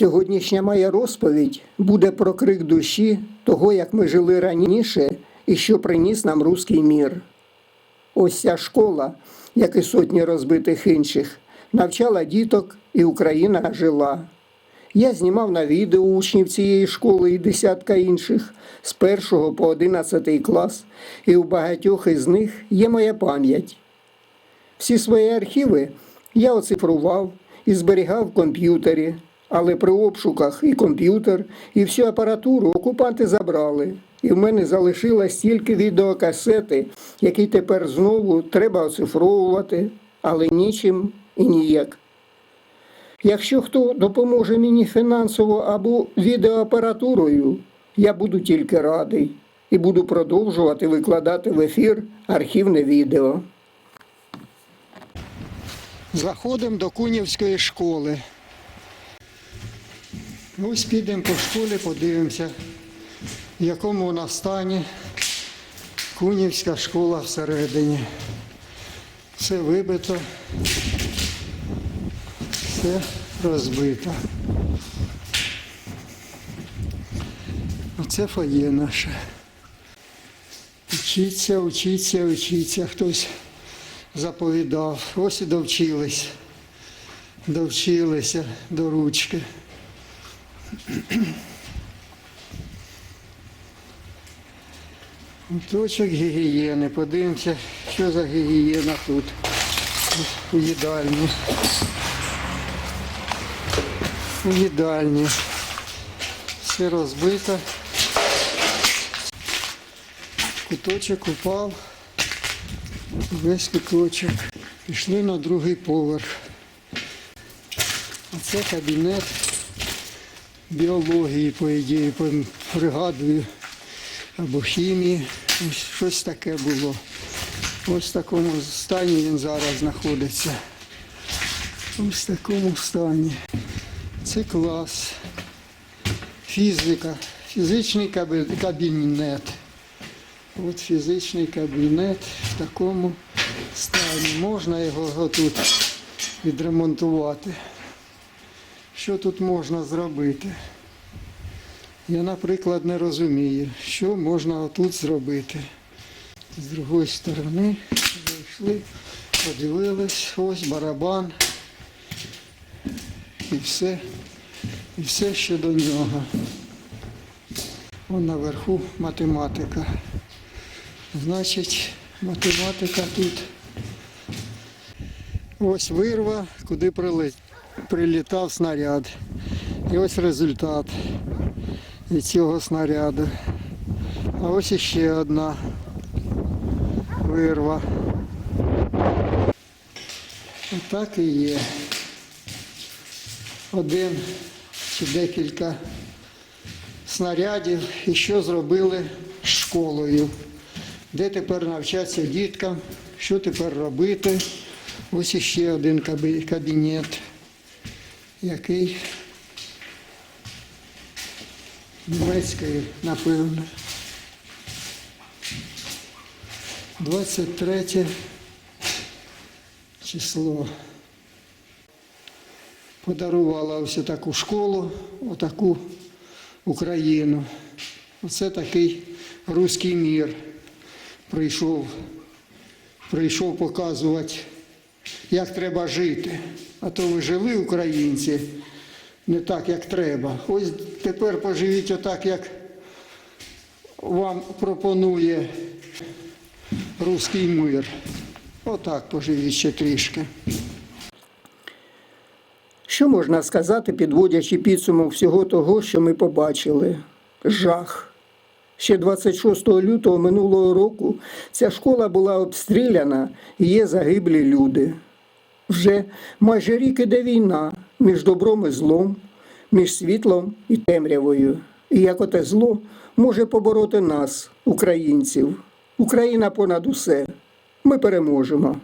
Сьогоднішня моя розповідь буде про крик душі того, як ми жили раніше і що приніс нам руський мір. Ось ця школа, як і сотні розбитих інших, навчала діток, і Україна жила. Я знімав на відео учнів цієї школи і десятка інших з першого по одинадцятий клас, і у багатьох із них є моя пам'ять. Всі свої архіви я оцифрував і зберігав в комп'ютері, але при обшуках і комп'ютер, і всю апаратуру окупанти забрали. І в мене залишилось тільки відеокасети, які тепер знову треба оцифровувати, але нічим і ніяк. Якщо хто допоможе мені фінансово або відеоапаратурою, я буду тільки радий і буду продовжувати викладати в ефір архівне відео. Заходимо до Кунівської школи. Ось підемо по школі, подивимося, в якому вона стані Кунівська школа всередині. Все вибито, все розбито. Оце фоє наше. Учіться, учіться, учіться. Хтось заповідав. Ось і довчились. Довчилися до ручки. Точок гігієни. Подивимося, що за гігієна тут у їдальні. У їдальні. Все розбито. Куточок упав. Весь куточок. Пішли на другий поверх. А це кабінет біології, по ідеї, по- пригадую, або хімії. Ось щось таке було. Ось в такому стані він зараз знаходиться. Ось в такому стані. Це клас. Фізика. Фізичний кабінет. От фізичний кабінет в такому стані. Можна його тут відремонтувати. Що тут можна зробити? Я, наприклад, не розумію, що можна тут зробити. З другої сторони зайшли, подивились, ось барабан. І все, і все ще до нього. Вон наверху математика. Значить, математика тут. Ось вирва, куди прилет- прилітав снаряд. І ось результат від цього снаряду. А ось іще одна вирва. Отак і є. Один чи декілька снарядів і що зробили школою. Де тепер навчатися діткам, що тепер робити. Ось іще один кабінет, який німецької, напевно. 23 число. Подарувала ось таку школу, отаку Україну. Оце такий руський мір прийшов, прийшов показувати, як треба жити. А то ви жили, українці, не так, як треба. Ось тепер поживіть отак, як вам пропонує руський мир. Отак поживіть ще трішки. Що можна сказати, підводячи підсумок всього того, що ми побачили? Жах. Ще 26 лютого минулого року ця школа була обстріляна і є загиблі люди. Вже майже рік іде війна між добром і злом, між світлом і темрявою. І як оте зло може побороти нас, українців. Україна понад усе. Ми переможемо.